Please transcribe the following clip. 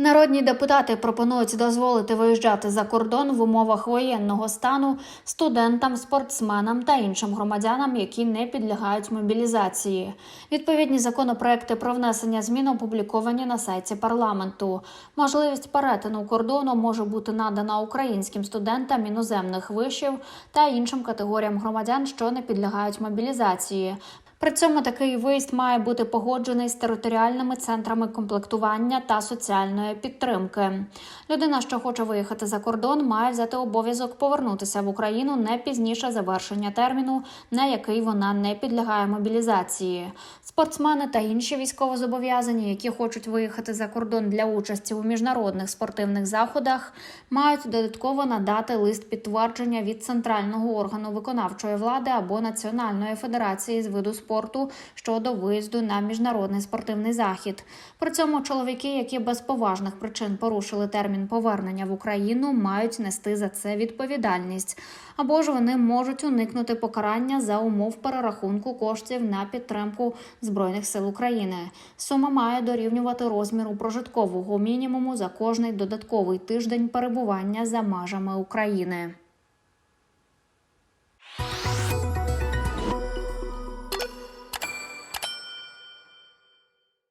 Народні депутати пропонують дозволити виїжджати за кордон в умовах воєнного стану студентам, спортсменам та іншим громадянам, які не підлягають мобілізації. Відповідні законопроекти про внесення змін опубліковані на сайті парламенту. Можливість перетину кордону може бути надана українським студентам іноземних вишів та іншим категоріям громадян, що не підлягають мобілізації. При цьому такий виїзд має бути погоджений з територіальними центрами комплектування та соціальної підтримки. Людина, що хоче виїхати за кордон, має взяти обов'язок повернутися в Україну не пізніше завершення терміну, на який вона не підлягає мобілізації. Спортсмени та інші військовозобов'язані, які хочуть виїхати за кордон для участі у міжнародних спортивних заходах, мають додатково надати лист підтвердження від центрального органу виконавчої влади або Національної федерації з виду спорту щодо виїзду на міжнародний спортивний захід. При цьому чоловіки, які без поважних причин порушили термін повернення в Україну, мають нести за це відповідальність, або ж вони можуть уникнути покарання за умов перерахунку коштів на підтримку збройних сил України. Сума має дорівнювати розміру прожиткового мінімуму за кожний додатковий тиждень перебування за межами України.